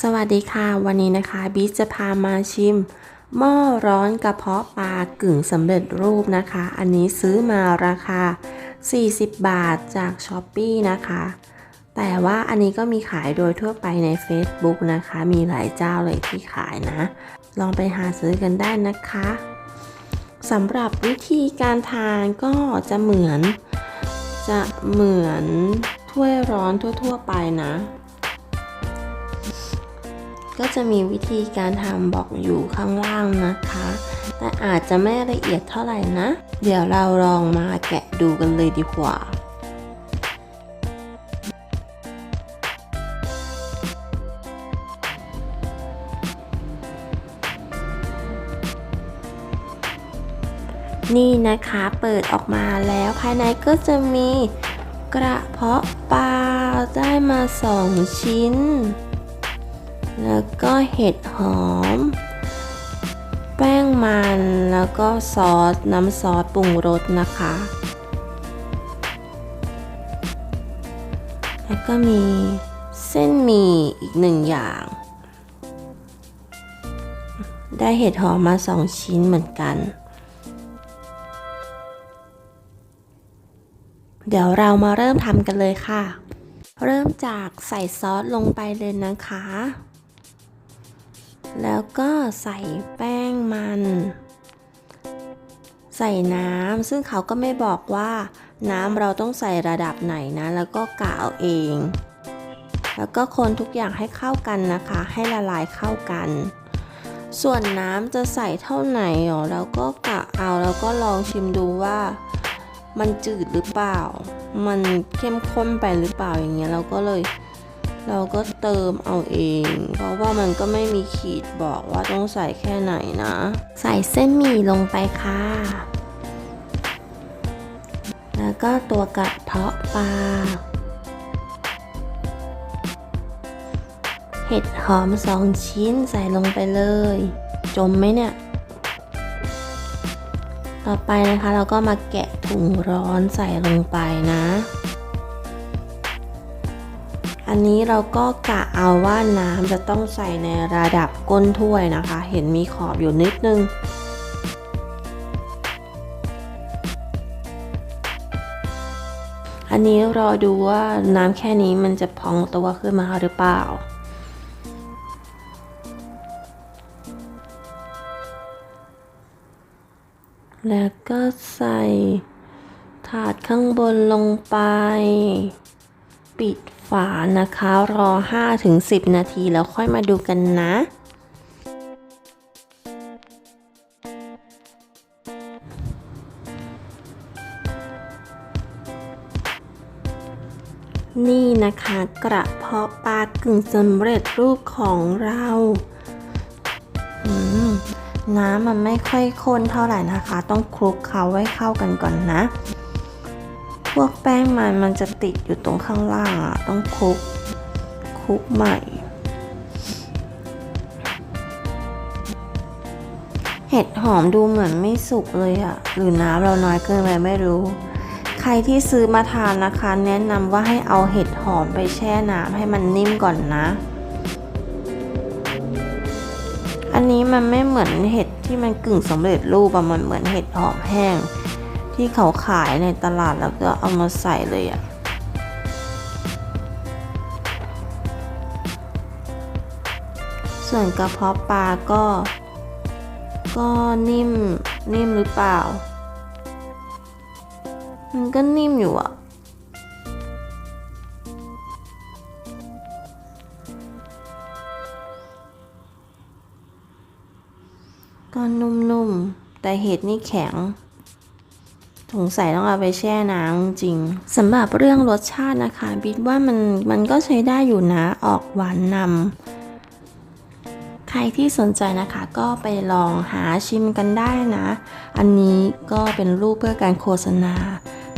สวัสดีค่ะ วันนี้นะคะบิ๊กจะพามาชิม หม้อร้อนกระเพาะปลากึ่งสำเร็จรูปนะคะ อันนี้ซื้อมาราคา 40 บาทจากช้อปปีนะคะ แต่ว่าอันนี้ก็มีขายโดยทั่วไปใน Facebook นะคะ มีหลายเจ้าเลยที่ขายนะ ลองไปหาซื้อกันได้นะคะสำหรับวิธีการทานก็จะเหมือน จะเหมือนถ้วยร้อนทั่ว ๆ ไปนะ ก็จะมีวิธีการทำบอกอยู่ข้างล่างนะคะ แต่อาจจะไม่ละเอียดเท่าไหร่นะ เดี๋ยวเราลองมาแกะดูกันเลยดีกว่านี่นะคะเปิดออกมาแล้วภายในก็จะมีกระเพาะปลาได้มาสองชิ้น แล้วก็เห็ดหอม แป้งมันแล้วก็ซอส น้ำซอสปรุงรสนะคะ แล้วก็มีเส้นหมี่อีกหนึ่งอย่าง ได้เห็ดหอมมาสองชิ้นเหมือนกัน เดี๋ยวเรามาเริ่มทำกันเลยค่ะ เริ่มจากใส่ซอสลงไปเลยนะคะ แล้วก็ใส่แป้งมัน ใส่น้ำซึ่งเขาก็ไม่บอกว่าน้ำเราต้องใส่ระดับไหนนะ แล้วก็กะเอาเอง แล้วก็คนทุกอย่างให้เข้ากันนะคะ ให้ละลายเข้ากัน ส่วนน้ำจะใส่เท่าไหนอ๋อเราก็กะเอาแล้วก็ลองชิมดูว่า มันจืดหรือเปล่า มันเข้มข้นไปหรือเปล่าอย่างเงี้ยเราก็เลย เราก็เติมเอาเอง เพราะว่ามันก็ไม่มีขีดบอกว่าต้องใส่แค่ไหนนะ ใส่เส้นหมี่ลงไปค่ะ แล้วก็ตัวกระเพาะปลา เห็ดหอมสองชิ้นใส่ลงไปเลย จมไหมเนี่ย ต่อไปนะคะเราก็มาแกะถุงร้อนใส่ลงไปนะ อันนี้เราก็กะเอาว่าน้ำจะต้องใส่ในระดับก้นถ้วยนะคะ เห็นมีขอบอยู่นิดนึง อันนี้รอดูว่าน้ำแค่นี้มันจะพองตัวขึ้นมาหรือเปล่าแล้วก็ใส่ถาดข้างบนลงไป ปิดฝานะคะ รอ 5-10 นาทีแล้วค่อยมาดูกันนะนี่นะคะกระเพาะปลากึ่งสำเร็จรูปของเรา น้ำมันไม่ค่อยข้นเท่าไหร่นะคะ ต้องคลุกเคล้าให้เข้ากันก่อนนะ พวกแป้งมันมันจะติดอยู่ตรงข้างล่างอะ ต้องคลุกคลุกใหม่ เห็ดหอมดูเหมือนไม่สุกเลยอะ หรือน้ำเราน้อยเกินไปไม่รู้ ใครที่ซื้อมาทานนะคะ แนะนำว่าให้เอาเห็ดหอมไปแช่น้ำให้มันนิ่มก่อนนะ อันนี้มันไม่เหมือนเห็ดที่มันกึ่งสำเร็จรูปอะมันเหมือนเห็ดหอมแห้ง ที่เขาขายในตลาดแล้วก็เอามาใส่เลยอะส่วนกระเพาะปลาก็ ก็นิ่มนิ่มหรือเปล่า มันก็นิ่มอยู่อะก็นุ่มๆ แต่เห็ดนี่แข็ง สงสัยต้องเอาไปแช่น้ำจริงสำหรับเรื่องรสชาตินะคะบิ๊กว่ามันมันก็ใช้ได้อยู่นะออกหวานนำใครที่สนใจนะคะก็ไปลองหาชิมกันได้นะ อันนี้ก็เป็นรูปเพื่อการโฆษณา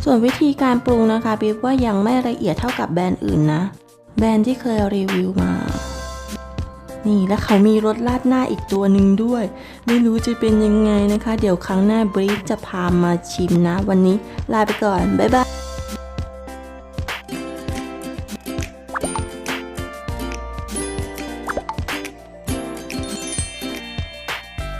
ส่วนวิธีการปรุงนะคะบิ๊กว่ายังไม่ละเอียดเท่ากับแบรนด์อื่นนะ แบรนด์ที่เคยรีวิวมา นี่แล้วเขามีรสลาดหน้าอีกตัวหนึ่งด้วย ไม่รู้จะเป็นยังไงนะคะ เดี๋ยวครั้งหน้าบริจะพามาชิมนะ วันนี้ลาไปก่อน บ๊ายบาย